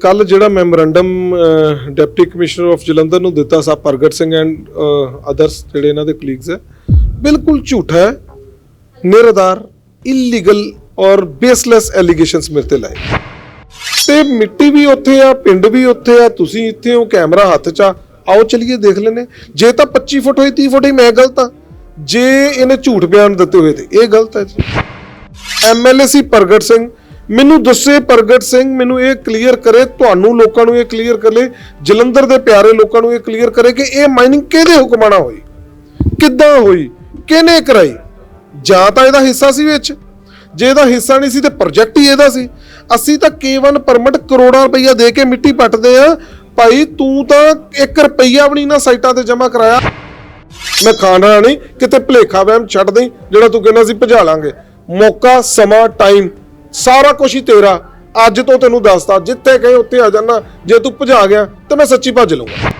ਕੱਲ ਜਿਹੜਾ memorandum deputy commissioner of Jalandhar ਨੂੰ ਦਿੱਤਾ ਸਾ ਪ੍ਰਗਟ ਸਿੰਘ ਐਂਡ ਅਦਰਸ ਜਿਹੜੇ ਇਹਨਾਂ ਦੇ ਕਲੀਗਸ ਹੈ, ਬਿਲਕੁਲ ਝੂਠਾ ਹੈ ਨਿਰਦਾਰ ਇਲੀਗਲ ਔਰ ਬੇਸਲੈਸ ਐਲੀਗੇਸ਼ਨਸ ਮੇਰੇ ਤੇ ਲਾਏ। ਤੇ ਮਿੱਟੀ ਵੀ ਉੱਥੇ ਆ, ਪਿੰਡ ਵੀ ਉੱਥੇ ਆ, ਤੁਸੀਂ ਇੱਥੇ ਹੋ, ਕੈਮਰਾ ਹੱਥ 'ਚ ਆ, ਆਓ ਚਲਿਏ, ਦੇਖ ਲੈਨੇ ਜੇ ਤਾਂ 25 ਫੁੱਟ ਹੋਈ 30 ਫੁੱਟ ਹੀ ਮੈਂ ਗਲਤ ਆ। ਜੇ ਇਹਨੇ ਝੂਠ ਬਿਆਨ ਦਿੱਤੇ ਹੋਏ ਤੇ ਇਹ ਗਲਤ ਹੈ ਜੀ। ਐਮਐਲਏ ਸੀ ਪ੍ਰਗਟ ਸਿੰਘ ਮੈਨੂੰ ਦੱਸੇ ਪ੍ਰਗਟ ਸਿੰਘ, ਮੈਨੂੰ ਇਹ ਕਲੀਅਰ ਕਰੇ, ਤੁਹਾਨੂੰ ਲੋਕਾਂ ਨੂੰ ਇਹ ਕਲੀਅਰ ਕਰੇ, ਜਲੰਧਰ ਦੇ ਪਿਆਰੇ ਲੋਕਾਂ ਨੂੰ ਇਹ ਕਲੀਅਰ ਕਰੇ ਕਿ ਇਹ ਮਾਈਨਿੰਗ ਕਿਹਦੇ ਹੁਕਮਾਂ ਨਾਲ ਹੋਈ? ਕਿੱਦਾਂ ਹੋਈ? ਕਿਹਨੇ ਕਰਾਈ? ਜਾਂ ਤਾਂ ਇਹਦਾ ਹਿੱਸਾ ਸੀ ਵਿੱਚ? ਜੇ ਇਹਦਾ ਹਿੱਸਾ ਨਹੀਂ ਸੀ ਤੇ ਪ੍ਰੋਜੈਕਟ ਹੀ ਇਹਦਾ ਸੀ। ਅਸੀਂ ਤਾਂ K1 ਪਰਮਿਟ ਕਰੋੜਾਂ ਰੁਪਈਆ ਦੇ ਕੇ ਮਿੱਟੀ ਪੱਟਦੇ ਆ। ਭਾਈ, ਤੂੰ ਤਾਂ 1 ਰੁਪਈਆ ਵੀ ਨਹੀਂ ਨਾ ਸਾਈਟਾਂ ਤੇ ਜਮ੍ਹਾਂ ਕਰਾਇਆ। ਮੈਂ ਖਾਣਾ ਨਹੀਂ, ਕਿਤੇ ਭਲੇਖਾ ਵਹਿਮ ਛੱਡ ਦੇਈ, ਜਿਹੜਾ ਤੂੰ ਕਹਿੰਦਾ ਸੀ ਭਜਾ ਲਾਂਗੇ। ਮੌਕਾ, ਸਮਾਂ ਟਾਈਮ ਸਾਰਾ ਕੁਝ ਹੀ ਤੇਰਾ। ਅੱਜ ਤੋਂ ਤੈਨੂੰ ਦੱਸਦਾ, ਜਿੱਥੇ ਕਹੇ ਉੱਥੇ ਆ ਜਾਣਾ। ਜੇ ਤੂੰ ਭਜਾ ਗਿਆ, ਤੇ ਮੈਂ ਸੱਚੀ ਭੱਜ ਲਊਂਗਾ।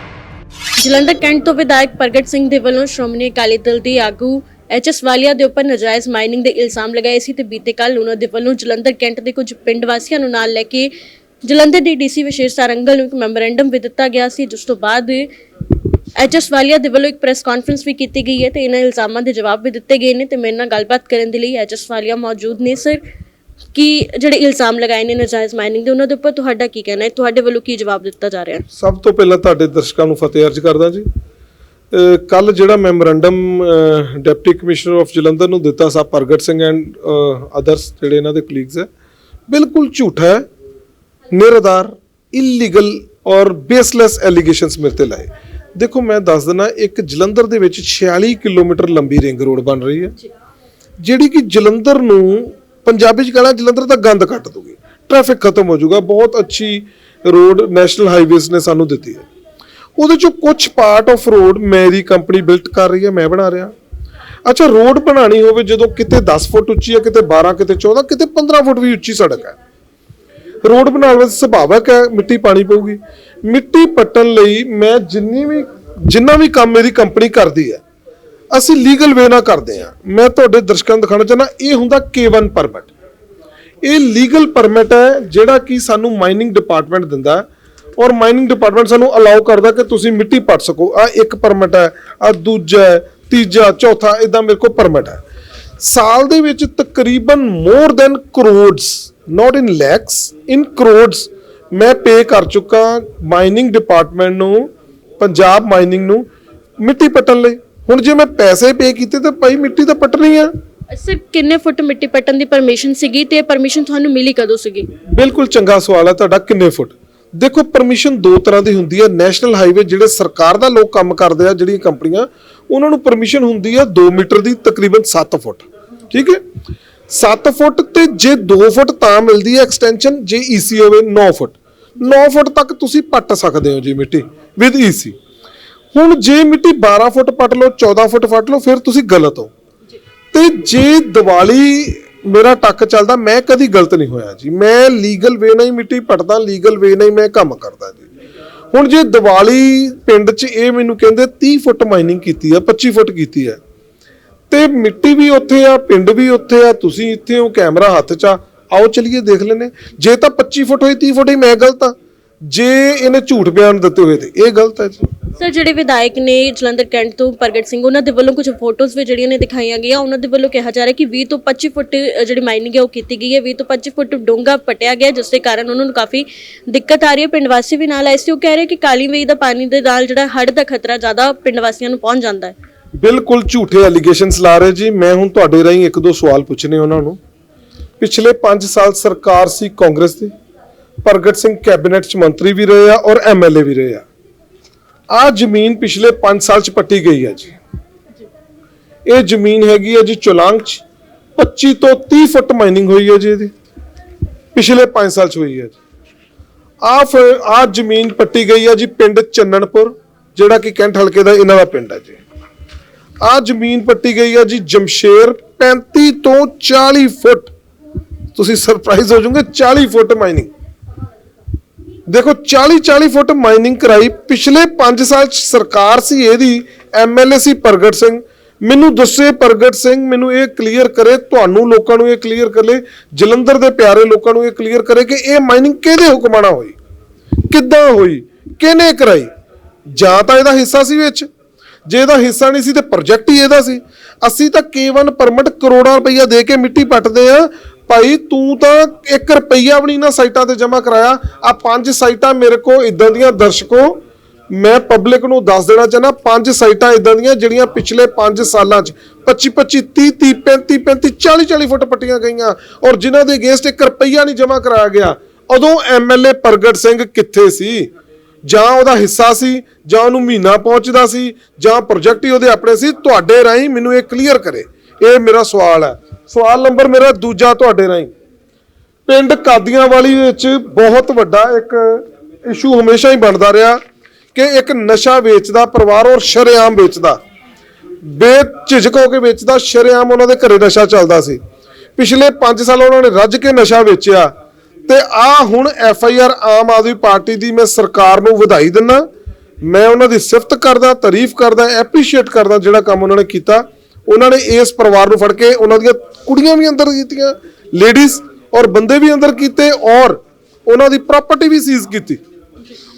ਜਲੰਧਰ ਕੈਂਟ ਤੋਂ ਵਿਧਾਇਕ ਪ੍ਰਗਟ ਸਿੰਘ ਦੇ ਵੱਲੋਂ ਸ਼੍ਰੋਮਣੀ ਅਕਾਲੀ ਦਲ ਦੇ ਆਗੂ ਐਚਐਸ ਵਾਲੀਆ ਦੇ ਉੱਪਰ ਨਜਾਇਜ਼ ਮਾਈਨਿੰਗ ਦੇ ਇਲਜ਼ਾਮ ਲਗਾਏ ਸੀ ਤੇ ਬੀਤੇ ਕੱਲ ਉਹਨਾਂ ਦੇ ਵੱਲੋਂ ਜਲੰਧਰ ਕੈਂਟ ਦੇ ਕੁਝ ਪਿੰਡ ਵਾਸੀਆਂ ਨੂੰ ਨਾਲ ਲੈ ਕੇ ਜਲੰਧਰ ਦੇ ਡੀਸੀ ਵਿਸ਼ੇਸ਼ ਸਾਰੰਗਲ ਨੂੰ ਇੱਕ ਮੈਮੋਰੈਂਡਮ ਵੀ ਦਿੱਤਾ ਗਿਆ ਸੀ, ਜਿਸ ਤੋਂ ਬਾਅਦ ਐਚਐਸ ਵਾਲੀਆ ਦੇ ਵੱਲੋਂ ਇੱਕ ਪ੍ਰੈਸ ਕਾਨਫਰੰਸ ਵੀ ਕੀਤੀ ਗਈ ਹੈ ਤੇ ਇਹਨਾਂ ਇਲਜ਼ਾਮਾਂ ਦੇ ਜਵਾਬ ਵੀ ਦਿੱਤੇ ਗਏ ਨੇ ਤੇ ਮੇਰੇ ਨਾਲ ਗੱਲਬਾਤ ਕਰਨ ਦੇ ਲਈ ਐਚਐਸ ਵਾਲੀਆ ਮੌਜੂਦ ਨੇ, ਸਰ। ਕਿ ਜਿਹੜੇ ਇਲਜ਼ਾਮ ਲਗਾਏ ਨੇ ਨਜਾਇਜ਼ ਮਾਈਨਿੰਗ ਦੇ ਉਹਨਾਂ ਦੇ ਉੱਪਰ ਤੁਹਾਡਾ ਕੀ ਕਹਿਣਾ ਹੈ? ਤੁਹਾਡੇ ਵੱਲੋਂ ਕੀ ਜਵਾਬ ਦਿੱਤਾ ਜਾ ਰਿਹਾ ਹੈ? ਸਭ ਤੋਂ ਪਹਿਲਾਂ ਤੁਹਾਡੇ ਦਰਸ਼ਕਾਂ ਨੂੰ ਫਤਿਹ ਅਰਜ਼ ਕਰਦਾ ਜੀ। ਕੱਲ ਜਿਹੜਾ memorandum deputy commissioner of Jalandhar ਨੂੰ ਦਿੱਤਾ ਸਾ ਪ੍ਰਗਟ ਸਿੰਘ ਐਂਡ ਅਦਰਸ ਜਿਹੜੇ ਇਹਨਾਂ ਦੇ ਕਲੀਗਸ ਹੈ ਬਿਲਕੁਲ ਝੂਠਾ ਹੈ ਨਿਰਦਾਰ ਇਲੀਗਲ ਔਰ ਬੇਸਲੈਸ ਐਲੀਗੇਸ਼ਨਸ ਮੇਰੇ ਤੇ ਲਾਏ। ਦੇਖੋ ਮੈਂ ਦੱਸ ਦਿੰਦਾ ਇੱਕ ਜਲੰਧਰ ਦੇ ਵਿੱਚ 46 ਕਿਲੋਮੀਟਰ ਲੰਬੀ ਰਿੰਗ ਰੋਡ ਬਣ ਰਹੀ ਹੈ। ਜਿਹੜੀ ਕਿ ਜਲੰਧਰ ਨੂੰ ਪੰਜਾਬੀ ਚ ਕਹਿਣਾ ਜਲੰਧਰ ਦਾ ਗੰਦ ਕੱਟ ਦੂਗੀ। ਟ੍ਰੈਫਿਕ ਖਤਮ ਹੋ ਜਾਊਗਾ, ਬਹੁਤ ਅੱਛੀ ਰੋਡ ਨੈਸ਼ਨਲ ਹਾਈਵੇਜ਼ ਨੇ ਸਾਨੂੰ ਦਿੱਤੀ ਹੈ। ਉਹਦੇ ਚੋਂ ਕੁਝ ਪਾਰਟ ਆਫ ਰੋਡ ਮੇਰੀ ਕੰਪਨੀ ਬਿਲਟ ਕਰ ਰਹੀ ਹੈ, ਮੈਂ ਬਣਾ ਰਿਹਾ। ਅੱਛਾ ਰੋਡ ਬਣਾਣੀ ਹੋਵੇ, ਜਦੋਂ ਕਿਤੇ 10 ਫੁੱਟ ਉੱਚੀ ਹੈ ਕਿਤੇ 12 ਕਿਤੇ 14 ਕਿਤੇ 15 ਫੁੱਟ ਵੀ ਉੱਚੀ ਸੜਕ ਹੈ। ਰੋਡ ਬਣਾਉਣ ਵਿੱਚ ਸੁਭਾਵਕ ਹੈ, ਮਿੱਟੀ ਪਾਣੀ ਪਊਗੀ। ਮਿੱਟੀ ਪੱਟਣ ਲਈ ਮੈਂ ਜਿੰਨੀ ਵੀ ਜਿੰਨਾ ਵੀ ਕੰਮ ਮੇਰੀ ਕੰਪਨੀ ਕਰਦੀ ਹੈ ਅਸੀਂ ਲੀਗਲ ਵੇ ਨਾਲ ਕਰਦੇ ਆ ਮੈਂ ਤੁਹਾਡੇ ਦਰਸ਼ਕਾਂ ਨੂੰ ਦਿਖਾਉਣਾ ਚਾਹੁੰਦਾ, ਇਹ ਹੁੰਦਾ K1 ਪਰਮਿਟ ਇਹ ਲੀਗਲ ਪਰਮਿਟ ਹੈ ਜਿਹੜਾ ਕਿ ਸਾਨੂੰ ਮਾਈਨਿੰਗ ਡਿਪਾਰਟਮੈਂਟ ਦਿੰਦਾ ਔਰ ਮਾਈਨਿੰਗ ਡਿਪਾਰਟਮੈਂਟ ਸਾਨੂੰ ਅਲਾਉ ਕਰਦਾ ਕਿ ਤੁਸੀਂ ਮਿੱਟੀ ਪੱਟ ਸਕੋ। ਆ ਇੱਕ ਪਰਮਿਟ ਹੈ ਆ ਦੂਜਾ ਤੀਜਾ, ਚੌਥਾ ਇਦਾਂ ਮੇਰੇ ਕੋਲ ਪਰਮਿਟ ਹੈ। ਸਾਲ ਦੇ ਵਿੱਚ ਤਕਰੀਬਨ ਮੋਰ ਦੈਨ ਕਰੋੜਸ ਨਾਟ ਇਨ ਲੈਕਸ ਇਨ ਕਰੋੜਸ ਮੈਂ ਪੇ ਕਰ ਚੁੱਕਾ ਮਾਈਨਿੰਗ ਡਿਪਾਰਟਮੈਂਟ ਨੂੰ, ਪੰਜਾਬ ਮਾਈਨਿੰਗ ਨੂੰ ਮਿੱਟੀ ਪੱਟਣ ਲਈ। ਹੁਣ ਜੇ ਮੈਂ ਪੈਸੇ ਪੇ ਕੀਤੇ ਤਾਂ ਭਾਈ ਮਿੱਟੀ ਤਾਂ ਪੱਟਣੀ ਆ। ਸਰ ਕਿੰਨੇ ਫੁੱਟ ਮਿੱਟੀ ਪੱਟਣ ਦੀ ਪਰਮਿਸ਼ਨ ਸੀਗੀ ਤੇ ਪਰਮਿਸ਼ਨ ਤੁਹਾਨੂੰ ਮਿਲੀ ਕਦੋਂ ਸੀਗੀ? ਬਿਲਕੁਲ ਚੰਗਾ ਸਵਾਲ ਹੈ ਤੁਹਾਡਾ ਕਿੰਨੇ ਫੁੱਟ? ਦੇਖੋ ਪਰਮਿਸ਼ਨ ਦੋ ਤਰ੍ਹਾਂ ਦੀ ਹੁੰਦੀ ਹੈ ਨੈਸ਼ਨਲ ਹਾਈਵੇ ਜਿਹੜੇ ਸਰਕਾਰ ਦਾ ਲੋਕ ਕੰਮ ਕਰਦੇ ਆ ਜਿਹੜੀਆਂ ਕੰਪਨੀਆਂ ਉਹਨਾਂ ਨੂੰ ਪਰਮਿਸ਼ਨ ਹੁੰਦੀ ਹੈ 2 ਮੀਟਰ ਦੀ ਤਕਰੀਬਨ 7 ਫੁੱਟ। ਠੀਕ ਹੈ? 7 ਫੁੱਟ ਤੇ ਜੇ 2 ਫੁੱਟ ਤਾਂ ਮਿਲਦੀ ਹੈ ਐਕਸਟੈਂਸ਼ਨ ਜੇ ਈਸੀ ਹੋਵੇ 9 ਫੁੱਟ। 9 ਫੁੱਟ ਤੱਕ ਤੁਸੀਂ ਪੱਟ ਸਕਦੇ ਹੋ ਜੀ ਮਿੱਟੀ ਵਿਦ ਈਸੀ ਹੁਣ ਜੇ ਮਿੱਟੀ 12 ਫੁੱਟ ਪੱਟ ਲਓ 14 ਫੁੱਟ ਪੱਟ ਲਓ, ਫਿਰ ਤੁਸੀਂ ਗਲਤ ਹੋ। ਤੇ ਜੇ ਦੀਵਾਲੀ ਮੇਰਾ ਟੱਕ ਚੱਲਦਾ, ਮੈਂ ਕਦੀ ਗਲਤ ਨਹੀਂ ਹੋਇਆ ਜੀ। ਮੈਂ ਲੀਗਲ ਵੇ ਨਾਲ ਹੀ ਮਿੱਟੀ ਪਟਦਾ, ਲੀਗਲ ਵੇ ਨਾਲ ਹੀ ਮੈਂ ਕੰਮ ਕਰਦਾ ਜੀ। ਹੁਣ ਜੇ ਦੀਵਾਲੀ ਪਿੰਡ 'ਚ ਇਹ ਮੈਨੂੰ ਕਹਿੰਦੇ 30 ਫੁੱਟ ਮਾਈਨਿੰਗ ਕੀਤੀ ਆ 25 ਫੁੱਟ ਕੀਤੀ ਆ। ਤੇ ਮਿੱਟੀ ਵੀ ਉੱਥੇ ਆ, ਪਿੰਡ ਵੀ ਉੱਥੇ ਆ, ਤੁਸੀਂ ਇੱਥੇ ਹੋ, ਕੈਮਰਾ ਹੱਥ 'ਚ ਆ, ਆਓ ਚਲਿਏ, ਦੇਖ ਲੈਨੇ ਜੇ ਤਾਂ 25 ਫੁੱਟ ਹੋਈ 30 ਫੁੱਟ ਹੀ ਮੈਂ ਗਲਤ ਆ। ਜੇ ਇਹਨੇ ਝੂਠ ਬਿਆਨ ਦਿੱਤੇ ਹੋਏ ਤੇ ਇਹ ਗਲਤ ਹੈ ਜੀ। ਸਰ ਜਿਹੜੇ ਵਿਧਾਇਕ ਨੇ ਜਲੰਧਰ ਕੈਂਟ ਤੋਂ ਪ੍ਰਗਟ ਸਿੰਘ ਉਹਨਾਂ ਦੇ ਵੱਲੋਂ ਕੁਝ ਫੋਟੋਜ਼ ਵੀ ਜਿਹੜੀਆਂ ਨੇ ਦਿਖਾਈਆਂ ਗਈਆਂ। ਉਹਨਾਂ ਦੇ ਵੱਲੋਂ ਕਿਹਾ ਜਾ ਰਿਹਾ ਕਿ 20 ਤੋਂ 25 ਫੁੱਟ ਜਿਹੜੀ ਮਾਈਨਿੰਗ ਹੈ ਉਹ ਕੀਤੀ ਗਈ ਹੈ। 20 ਤੋਂ 25 ਫੁੱਟ ਡੂੰਘਾ ਪਟਿਆ ਗਿਆ ਜਿਸ ਦੇ ਕਾਰਨ ਉਹਨਾਂ ਨੂੰ ਕਾਫੀ ਦਿੱਕਤ ਆ ਰਹੀ ਹੈ। ਪਿੰਡ ਵਾਸੀ ਵੀ ਨਾਲ ਆਏ ਸੀ। ਉਹ ਕਹਿ ਰਹੇ ਕਿ ਕਾਲੀ ਵੇਈ ਦਾ ਪਾਣੀ ਦੇ ਨਾਲ ਜਿਹੜਾ ਹੜ੍ਹ ਦਾ ਖਤਰਾ ਜ਼ਿਆਦਾ ਪਿੰਡ ਵਾਸੀਆਂ ਨੂੰ ਪਹੁੰਚ ਜਾਂਦਾ ਹੈ। ਬਿਲਕੁਲ ਝੂਠੇ ਐਲੀਗੇਸ਼ਨਸ ਲਾ ਰਹੇ ਜੀ। ਮੈਂ ਹੁਣ ਤੁਹਾਡੇ ਰਾਹੀਂ ਇੱਕ ਦੋ ਸਵਾਲ ਪੁੱਛਨੇ ਉਹਨਾਂ ਨੂੰ। ਪਿਛਲੇ 5 ਸਾਲ ਸਰਕਾਰ ਸੀ ਕਾਂਗਰਸ ਦੀ। ਪ੍ਰਗਟ ਸਿੰਘ ਕੈਬਨਿਟ ਚ ਮੰਤਰੀ ਵੀ ਰਹੇ ਆ ਔਰ ਐਮਐਲਏ ਵੀ ਰਹੇ ਆ। ਆ ਜ਼ਮੀਨ ਪਿਛਲੇ 5 ਸਾਲ ਚ ਪੱਟੀ ਗਈ ਹੈ ਜੀ। ਇਹ ਜ਼ਮੀਨ ਹੈਗੀ ਹੈ ਜੀ ਚੋਲਾਂਗ ਚ। 25 ਤੋਂ 30 ਫੁੱਟ ਮਾਈਨਿੰਗ ਹੋਈ ਹੈ ਜੀ ਇਹਦੀ। ਪਿਛਲੇ 5 ਸਾਲ ਚ ਹੋਈ ਹੈ ਜੀ। ਆ ਫਿਰ ਆ ਜ਼ਮੀਨ ਪੱਟੀ ਗਈ ਹੈ ਜੀ ਪਿੰਡ ਚੰਨਣਪੁਰ, ਜਿਹੜਾ ਕਿ ਕੈਂਟ ਹਲਕੇ ਦਾ ਇਹਨਾਂ ਦਾ ਪਿੰਡ ਹੈ ਜੀ। ਆ ਜ਼ਮੀਨ ਪੱਟੀ ਗਈ ਹੈ ਜੀ ਜਮਸ਼ੇਰ 35 ਤੋਂ 40 ਫੁੱਟ। ਤੁਸੀਂ ਸਰਪ੍ਰਾਈਜ਼ ਹੋ ਜਾਓਗੇ 40 ਫੁੱਟ ਮਾਈਨਿੰਗ ਦੇਖੋ 40 40 ਫੁੱਟ ਮਾਈਨਿੰਗ ਕਰਾਈ। ਪਿਛਲੇ 5 ਸਾਲ ਚ ਸਰਕਾਰ ਸੀ ਇਹਦੀ ਐਮਐਲਏ ਸੀ ਪ੍ਰਗਟ ਸਿੰਘ। ਮੈਨੂੰ ਦੱਸੇ ਪ੍ਰਗਟ ਸਿੰਘ, ਮੈਨੂੰ ਇਹ ਕਲੀਅਰ ਕਰੇ, ਤੁਹਾਨੂੰ ਲੋਕਾਂ ਨੂੰ ਇਹ ਕਲੀਅਰ ਕਰੇ, ਜਲੰਧਰ ਦੇ ਪਿਆਰੇ ਲੋਕਾਂ ਨੂੰ ਇਹ ਕਲੀਅਰ ਕਰੇ ਕਿ ਇਹ ਮਾਈਨਿੰਗ ਕਿਹਦੇ ਹੁਕਮਾਂ ਨਾਲ ਹੋਈ? ਕਿੱਦਾਂ ਹੋਈ? ਕਿਹਨੇ ਕਰਾਈ? ਜਾਂ ਤਾਂ ਇਹਦਾ ਹਿੱਸਾ ਸੀ ਵਿੱਚ। ਜੇ ਇਹਦਾ ਹਿੱਸਾ ਨਹੀਂ ਸੀ ਤੇ ਪ੍ਰੋਜੈਕਟ ਹੀ ਇਹਦਾ ਸੀ। ਅਸੀਂ ਤਾਂ K1 ਪਰਮਿਟ ਕਰੋੜਾਂ ਰੁਪਈਆ ਦੇ ਕੇ ਮਿੱਟੀ ਪੱਟਦੇ ਆ ਭਾਈ ਤੂੰ ਤਾਂ 1 ਰੁਪਈਆ ਵੀ ਨਹੀਂ ਨਾ ਸਾਈਟਾਂ ਤੇ ਜਮ੍ਹਾਂ ਕਰਾਇਆ। ਆ ਪੰਜ ਸਾਈਟਾਂ ਮੇਰੇ ਕੋ ਇਦਾਂ ਦੀਆਂ ਦਰਸ਼ਕੋ, ਮੈਂ ਪਬਲਿਕ ਨੂੰ ਦੱਸ ਦੇਣਾ ਚਾਹਨਾ ਪੰਜ ਸਾਈਟਾਂ ਇਦਾਂ ਦੀਆਂ ਜਿਹੜੀਆਂ ਪਿਛਲੇ 5 ਸਾਲਾਂ 'ਚ 25 25 30 30 35 35 40 40 ਫੁੱਟ ਪੱਟੀਆਂ ਗਈਆਂ ਔਰ ਜਿਨ੍ਹਾਂ ਦੇ ਅਗੇਂਸਟ 1 ਰੁਪਈਆ ਨਹੀਂ ਜਮ੍ਹਾਂ ਕਰਾਇਆ ਗਿਆ। ਉਦੋਂ ਐਮਐਲਏ ਪ੍ਰਗਟ ਸਿੰਘ ਕਿੱਥੇ ਸੀ? ਜਾਂ ਉਹਦਾ ਹਿੱਸਾ ਸੀ, ਜਾਂ ਉਹਨੂੰ ਮਹੀਨਾ ਪਹੁੰਚਦਾ ਸੀ, ਜਾਂ ਪ੍ਰੋਜੈਕਟ ਹੀ ਉਹਦੇ ਆਪਣੇ ਸੀ, ਤੁਹਾਡੇ ਰਾਹੀਂ ਮੈਨੂੰ ਇਹ ਕਲੀਅਰ ਕਰੇ। ਇਹ ਮੇਰਾ ਸਵਾਲ ਹੈ। ਸਵਾਲ ਨੰਬਰ ਮੇਰਾ ਦੂਜਾ ਤੁਹਾਡੇ ਰਾਹੀਂ। ਪਿੰਡ ਕਾਦੀਆਂ ਵਾਲੀ ਵਿੱਚ ਬਹੁਤ ਵੱਡਾ ਇੱਕ ਇਸ਼ੂ ਹਮੇਸ਼ਾ ਹੀ ਬਣਦਾ ਰਿਹਾ ਕਿ ਇੱਕ ਨਸ਼ਾ ਵੇਚਦਾ ਪਰਿਵਾਰ ਔਰ ਸ਼ਰੇਆਮ ਵੇਚਦਾ। ਬੇਝਿਜਕ ਹੋ ਕੇ ਵੇਚਦਾ, ਸ਼ਰੇਆਮ ਉਹਨਾਂ ਦੇ ਘਰੇ ਨਸ਼ਾ ਚੱਲਦਾ ਸੀ। ਪਿਛਲੇ 5 ਸਾਲ ਉਹਨਾਂ ਨੇ ਰੱਜ ਕੇ ਨਸ਼ਾ ਵੇਚਿਆ। ਤੇ ਆ ਹੁਣ F I R Aam Aadmi party ਦੀ ਮੈਂ ਸਰਕਾਰ ਨੂੰ ਵਧਾਈ ਦਿੰਦਾ। ਮੈਂ ਉਹਨਾਂ ਦੀ ਸਿਫਤ ਕਰਦਾ, ਤਾਰੀਫ ਕਰਦਾ ਐਪਰੀਸ਼ੀਏਟ ਕਰਦਾ ਜਿਹੜਾ ਕੰਮ ਉਹਨਾਂ ਨੇ ਕੀਤਾ। ਉਹਨਾਂ ਨੇ ਇਸ ਪਰਿਵਾਰ ਨੂੰ ਫੜ ਕੇ ਉਹਨਾਂ ਦੀਆਂ ਕੁੜੀਆਂ ਵੀ ਅੰਦਰ ਕੀਤੀਆਂ ਲੇਡੀਜ਼ ਔਰ ਬੰਦੇ ਵੀ ਅੰਦਰ ਕੀਤੇ ਔਰ ਉਹਨਾਂ ਦੀ ਪ੍ਰਾਪਰਟੀ ਵੀ ਸੀਜ਼ ਕੀਤੀ।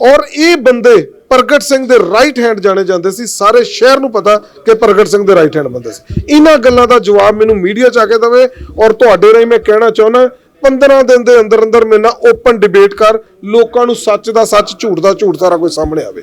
ਔਰ ਇਹ ਬੰਦੇ ਪ੍ਰਗਟ ਸਿੰਘ ਦੇ ਰਾਈਟ ਹੈਂਡ ਜਾਣੇ ਜਾਂਦੇ ਸੀ। ਸਾਰੇ ਸ਼ਹਿਰ ਨੂੰ ਪਤਾ ਕਿ ਪ੍ਰਗਟ ਸਿੰਘ ਦੇ ਰਾਈਟ ਹੈਂਡ ਬੰਦੇ ਸੀ। ਇਹਨਾਂ ਗੱਲਾਂ ਦਾ ਜਵਾਬ ਮੈਨੂੰ ਮੀਡੀਆ ਚ ਆ ਕੇ ਦਵੇ ਔਰ ਤੁਹਾਡੇ ਰਾਹੀਂ ਮੈਂ ਕਹਿਣਾ ਚਾਹੁੰਦਾ 15 ਦਿਨ ਦੇ ਅੰਦਰ ਅੰਦਰ ਮੇਰੇ ਨਾਲ ਓਪਨ ਡਿਬੇਟ ਕਰ ਲੋਕਾਂ ਨੂੰ ਸੱਚ ਦਾ ਸੱਚ ਝੂਠ ਦਾ ਝੂਠ ਸਾਰਾ ਕੁਝ ਸਾਹਮਣੇ ਆਵੇ।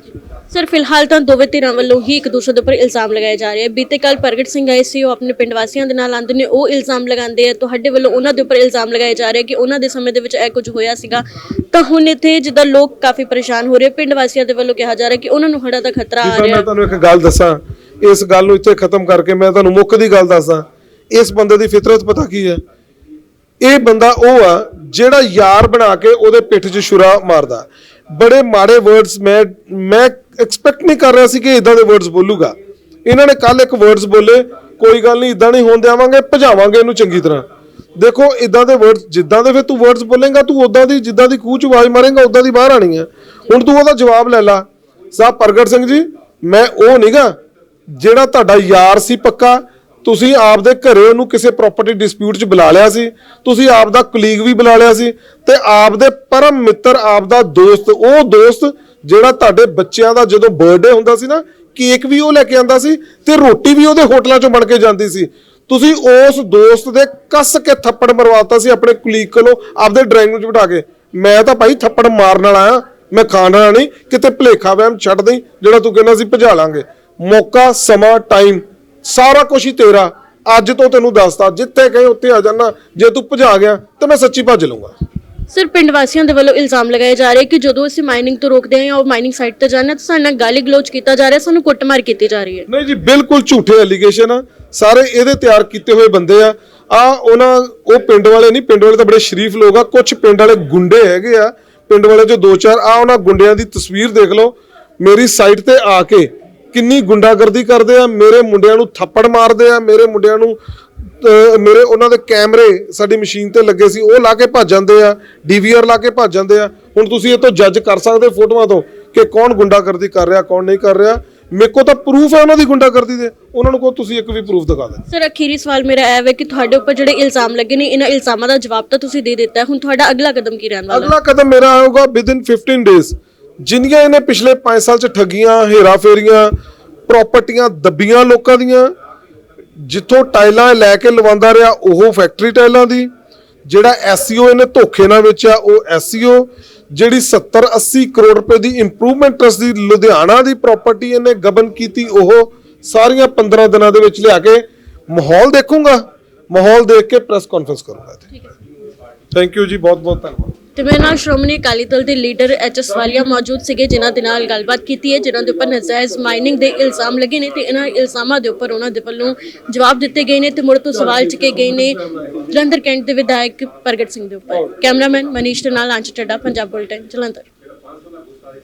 ਸਰ ਫਿਲਹਾਲ ਤਾਂ ਦੋਵੇਂ ਧਿਰਾਂ ਵੱਲੋਂ ਹੀ ਇੱਕ ਦੂਸਰੇ ਦੇ ਉੱਪਰ ਇਲਜ਼ਾਮ ਲਗਾਏ ਜਾ ਰਹੇ ਆ। ਬੀਤੇ ਕੱਲ ਪ੍ਰਗਟ ਸਿੰਘ ਆਏ ਸੀ ਉਹ ਆਪਣੇ ਪਿੰਡ ਵਾਸੀਆਂ ਦੇ ਨਾਲ ਆਂਦੇ ਨੇ ਉਹ ਇਲਜ਼ਾਮ ਲਗਾਉਂਦੇ ਆ। ਤੁਹਾਡੇ ਵੱਲੋਂ ਉਹਨਾਂ ਦੇ ਉੱਪਰ ਇਲਜ਼ਾਮ ਲਗਾਏ ਜਾ ਰਹੇ ਕਿ ਉਹਨਾਂ ਦੇ ਸਮੇਂ ਦੇ ਵਿੱਚ ਇਹ ਕੁਝ ਹੋਇਆ ਸੀਗਾ। ਤਾਂ ਹੁਣ ਇੱਥੇ ਜਿੱਦਾਂ ਲੋਕ ਕਾਫੀ ਪਰੇਸ਼ਾਨ ਹੋ ਰਹੇ ਪਿੰਡ ਵਾਸੀਆਂ ਦੇ ਵੱਲੋਂ ਕਿਹਾ ਜਾ ਰਿਹਾ ਕਿ ਉਹਨਾਂ ਨੂੰ ਹੜਾ ਦਾ ਖਤਰਾ ਆ ਰਿਹਾ। ਮੈਂ ਤੁਹਾਨੂੰ ਇੱਕ ਗੱਲ ਦੱਸਾਂ ਇਸ ਗੱਲ ਨੂੰ ਇੱਥੇ ਖਤਮ ਕਰਕੇ ਮੈਂ ਤੁਹਾਨੂੰ ਮੁੱਖ ਦੀ ਗੱਲ ਦੱਸਦਾ। ਇਸ ਬੰਦੇ ਦੀ ਫਿਤਰਤ ਪਤਾ ਕੀ ਹੈ? ਇਹ ਬੰਦਾ ਉਹ ਆ ਜਿਹੜਾ ਯਾਰ ਬਣਾ ਕੇ ਉਹਦੇ ਪਿੱਠ 'ਚ ਛੁਰਾ ਮਾਰਦਾ। ਬੜੇ ਮਾੜੇ ਵਰਡਸ ਮੈਂ ਮੈਂ ਐਕਸਪੈਕਟ ਨਹੀਂ ਕਰ ਰਿਹਾ ਸੀ ਕਿ ਇਦਾਂ ਦੇ ਵਰਡਸ ਬੋਲੂਗਾ। ਇਹਨਾਂ ਨੇ ਕੱਲ ਇੱਕ ਵਰਡਸ ਬੋਲੇ, ਕੋਈ ਗੱਲ ਨਹੀਂ ਇਦਾਂ ਨਹੀਂ ਹੋਣ ਦੇਵਾਂਗੇ ਭਜਾਵਾਂਗੇ ਇਹਨੂੰ ਚੰਗੀ ਤਰ੍ਹਾਂ। ਦੇਖੋ ਇਦਾਂ ਦੇ ਵਰਡਸ ਜਿੱਦਾਂ ਦੇ ਫਿਰ ਤੂੰ ਵਰਡਸ ਬੋਲੇਗਾ, ਤੂੰ ਉਦਾਂ ਦੀ, ਜਿੱਦਾਂ ਦੀ ਖੂਹ 'ਚ ਆਵਾਜ਼ ਮਾਰੇਗਾ ਉਦਾਂ ਦੀ ਬਾਹਰ ਆਣੀ ਹੈ ਹੁਣ ਤੂੰ ਉਹਦਾ ਜਵਾਬ ਲੈ ਲਾ। ਸਾਹਿਬ ਪ੍ਰਗਟ ਸਿੰਘ ਜੀ, ਮੈਂ ਉਹ ਨਹੀਂਗਾ ਜਿਹੜਾ ਤੁਹਾਡਾ ਯਾਰ ਸੀ ਪੱਕਾ ਤੁਸੀਂ ਆਪਦੇ ਘਰੇ ਉਹਨੂੰ ਕਿਸੇ ਪ੍ਰਾਪਰਟੀ ਡਿਸਪਿਊਟ 'ਚ ਬੁਲਾ ਲਿਆ ਸੀ, ਤੁਸੀਂ ਆਪਦਾ ਕੁਲੀਗ ਵੀ ਬੁਲਾ ਲਿਆ ਸੀ ਤੇ ਆਪਦੇ ਪਰਮ ਮਿੱਤਰ ਆਪ ਦੋਸਤ, ਉਹ ਦੋਸਤ ਜਿਹੜਾ ਤੁਹਾਡੇ ਬੱਚਿਆਂ ਦਾ ਜਦੋਂ ਬਰਥਡੇ ਹੁੰਦਾ ਸੀ ਨਾ ਕੇਕ ਵੀ ਉਹ ਲੈ ਕੇ ਆਂਦਾ ਸੀ ਤੇ ਰੋਟੀ ਵੀ ਉਹਦੇ ਹੋਟਲਾਂ 'ਚੋਂ ਬਣ ਕੇ ਜਾਂਦੀ ਸੀ। ਤੁਸੀਂ ਉਸ ਦੋਸਤ ਦੇ ਕੱਸ ਕੇ ਥੱਪੜ ਮਰਵਾਤਾ ਸੀ ਆਪਣੇ ਕੁਲੀਗ ਕੋਲੋਂ ਆਪਦੇ ਡਰਾਇੰਗ ਰੂਮ ਬਿਠਾ ਕੇ। ਮੈਂ ਤਾਂ ਭਾਈ ਥੱਪੜ ਮਾਰਨ ਵਾਲਾ ਆ ਮੈਂ ਖਾਣ ਵਾਲਾ ਨਹੀਂ, ਕਿਤੇ ਭਲੇਖਾ ਵਹਿਮ ਛੱਡ ਦੇਈ, ਜਿਹੜਾ ਤੂੰ ਕਹਿੰਦਾ ਸੀ ਭਜਾ ਲਾਂਗੇ। ਮੌਕਾ, ਸਮਾਂ ਟਾਈਮ ਸਾਰਾ ਕੁਝ ਹੀ ਤੇਰਾ। ਅੱਜ ਤੋਂ ਤੈਨੂੰ ਦੱਸਦਾ ਜਿੱਥੇ ਕਹੇ ਉੱਥੇ ਆ ਜਾਣਾ ਜੇ ਤੂੰ ਭਜਾ ਗਿਆ ਤਾਂ ਮੈਂ ਸੱਚੀ ਭੱਜ ਲਊਂਗਾ। ਸਰ ਪਿੰਡ ਵਾਸੀਆਂ ਦੇ ਵੱਲੋਂ ਇਲਜ਼ਾਮ ਲਗਾਏ ਜਾ ਰਹੇ ਕਿ ਜਦੋਂ ਅਸੀਂ ਮਾਈਨਿੰਗ ਤੋਂ ਰੋਕਦੇ ਹਾਂ ਜਾਂ ਉਹ ਮਾਈਨਿੰਗ ਸਾਈਟ ਤੇ ਜਾਂਦੇ ਹਾਂ ਤਾਂ ਸਾਡੇ ਨਾਲ ਗਾਲੀ ਗਲੋਚ ਕੀਤਾ ਜਾ ਰਿਹਾ ਸਾਨੂੰ ਕੁੱਟਮਾਰ ਕੀਤੀ ਜਾ ਰਹੀ ਹੈ। ਨਹੀਂ ਜੀ ਬਿਲਕੁਲ ਝੂਠੇ ਐਲੀਗੇਸ਼ਨ ਆ। ਸਾਰੇ ਇਹਦੇ ਤਿਆਰ ਕੀਤੇ ਹੋਏ ਬੰਦੇ ਆ। ਆ ਉਹਨਾਂ ਉਹ ਪਿੰਡ ਵਾਲੇ ਨਹੀਂ ਪਿੰਡ ਵਾਲੇ ਤਾਂ ਬੜੇ ਸ਼ਰੀਫ ਲੋਕ ਆ। ਕੁਝ ਪਿੰਡ ਵਾਲੇ ਗੁੰਡੇ ਹੈਗੇ ਆ। ਪਿੰਡ ਵਾਲੇ ਜੋ ਦੋ ਚਾਰ ਆ ਉਹਨਾਂ ਗੁੰਡਿਆਂ ਦੀ ਤਸਵੀਰ ਦੇਖ ਲਓ। ਮੇਰੀ ਸਾਈਟ ਤੇ ਆ ਕੇ ਕਿੰਨੀ ਗੁੰਡਾਗਰਦੀ ਕਰਦੇ ਆ ਮੇਰੇ ਮੁੰਡਿਆਂ ਨੂੰ ਥੱਪੜ ਮਾਰਦੇ ਆ ਮੇਰੇ ਮੁੰਡਿਆਂ ਨੂੰ ਮੇਰੇ ਉਹਨਾਂ ਦੇ ਕੈਮਰੇ ਸਾਡੀ ਮਸ਼ੀਨ ਤੇ ਲੱਗੇ ਸੀ ਉਹ ਲਾ ਕੇ ਭੱਜ ਜਾਂਦੇ ਆ ਡੀਵੀਆਰ ਲਾ ਕੇ ਭੱਜ ਜਾਂਦੇ ਆ। ਹੁਣ ਤੁਸੀਂ ਇਹ ਤੋਂ ਜੱਜ ਕਰ ਸਕਦੇ ਫੋਟੋਆਂ ਤੋਂ ਕਿ ਕੌਣ ਗੁੰਡਾਗਰਦੀ ਕਰ ਰਿਹਾ ਕੌਣ ਨਹੀਂ ਕਰ ਰਿਹਾ। ਮੇਰੇ ਕੋਲ ਤਾਂ ਪ੍ਰੂਫ ਹੈ ਉਹਨਾਂ ਦੀ ਗੁੰਡਾਗਰਦੀ ਦੇ। ਉਹਨਾਂ ਨੂੰ ਕੋ ਤੁਸੀਂ ਇੱਕ ਵੀ ਪ੍ਰੂਫ ਦਿਖਾ ਦੇ ਸਰ ਅਖੀਰੀ ਸਵਾਲ ਮੇਰਾ ਇਹ ਹੈ ਕਿ ਤੁਹਾਡੇ ਉੱਪਰ ਜਿਹੜੇ ਇਲਜ਼ਾਮ ਲੱਗੇ ਨੇ ਇਹਨਾਂ ਇਲਜ਼ਾਮਾਂ ਦਾ ਜਵਾਬ ਤਾਂ ਤੁਸੀਂ ਦੇ ਦਿੱਤਾ ਹੁਣ ਤੁਹਾਡਾ ਅਗਲਾ ਕਦਮ ਕੀ ਰਹਿਣ ਵਾਲਾ ਅਗਲਾ ਕਦਮ ਮੇਰਾ ਆਊਗਾ ਵਿਦਿਨ 15 ਡੇਜ਼ ਜਿੰਨੀਆਂ ਇਹਨੇ ਪਿਛਲੇ 5 ਸਾਲ ਚ ਠੱਗੀਆਂ ਹੇਰਾਫੇਰੀਆਂ ਪ੍ਰਾਪਰਟੀਆਂ ਦੱਬੀਆਂ ਲੋਕਾਂ ਦੀਆਂ। ਜਿੱਥੋਂ ਟਾਈਲਾਂ ਲੈ ਕੇ ਲਵਾਉਂਦਾ ਰਿਹਾ ਉਹ ਫੈਕਟਰੀ ਟਾਈਲਾਂ ਦੀ। ਜਿਹੜਾ ਐਸਈਓ ਇਹਨੇ ਧੋਖੇ ਨਾਲ ਵੇਚਿਆ ਉਹ ਐਸਈਓ ਜਿਹੜੀ 70 80 ਕਰੋੜ ਰੁਪਏ ਦੀ ਇੰਪਰੂਵਮੈਂਟ ਟਰਸਟ ਦੀ ਲੁਧਿਆਣਾ ਦੀ ਪ੍ਰਾਪਰਟੀ ਇਹਨੇ ਗਬਨ ਕੀਤੀ ਉਹ ਸਾਰੀਆਂ 15 ਦਿਨਾਂ ਦੇ ਵਿੱਚ ਲਿਆ ਕੇ ਮਾਹੌਲ ਦੇਖੂੰਗਾ। ਮਾਹੌਲ ਦੇਖ ਕੇ ਪ੍ਰੈਸ ਕਾਨਫਰੰਸ ਕਰੂੰਗਾ ਥੈਂਕ ਯੂ ਜੀ ਬਹੁਤ ਬਹੁਤ ਧੰਨਵਾਦ। ਤੇ ਮੇਰੇ ਨਾਲ ਸ਼੍ਰੋਮਣੀ ਅਕਾਲੀ ਦਲ ਦੇ ਲੀਡਰ ਐਚ ਐਸ ਵਾਲੀਆ ਮੌਜੂਦ ਸੀਗੇ, ਜਿਨ੍ਹਾਂ ਦੇ ਨਾਲ ਗੱਲਬਾਤ ਕੀਤੀ ਹੈ, ਜਿਨ੍ਹਾਂ ਦੇ ਉੱਪਰ ਨਜਾਇਜ਼ ਮਾਈਨਿੰਗ ਦੇ ਇਲਜ਼ਾਮ ਲੱਗੇ ਨੇ ਤੇ ਇਹਨਾਂ ਇਲਜ਼ਾਮਾਂ ਦੇ ਉੱਪਰ ਉਹਨਾਂ ਦੇ ਵੱਲੋਂ ਜਵਾਬ ਦਿੱਤੇ ਗਏ ਨੇ ਤੇ ਮੁੜ ਤੋਂ ਸਵਾਲ ਚੁੱਕੇ ਗਏ ਨੇ ਜਲੰਧਰ ਕੈਂਟ ਦੇ ਵਿਧਾਇਕ ਪ੍ਰਗਟ ਸਿੰਘ ਦੇ ਉੱਪਰ। ਕੈਮਰਾਮੈਨ ਮਨੀਸ਼ ਦੇ ਨਾਲ ਅੰਸ਼ ਚੱਡਾ ਪੰਜਾਬ ਬੁਲਟਨ, ਜਲੰਧਰ।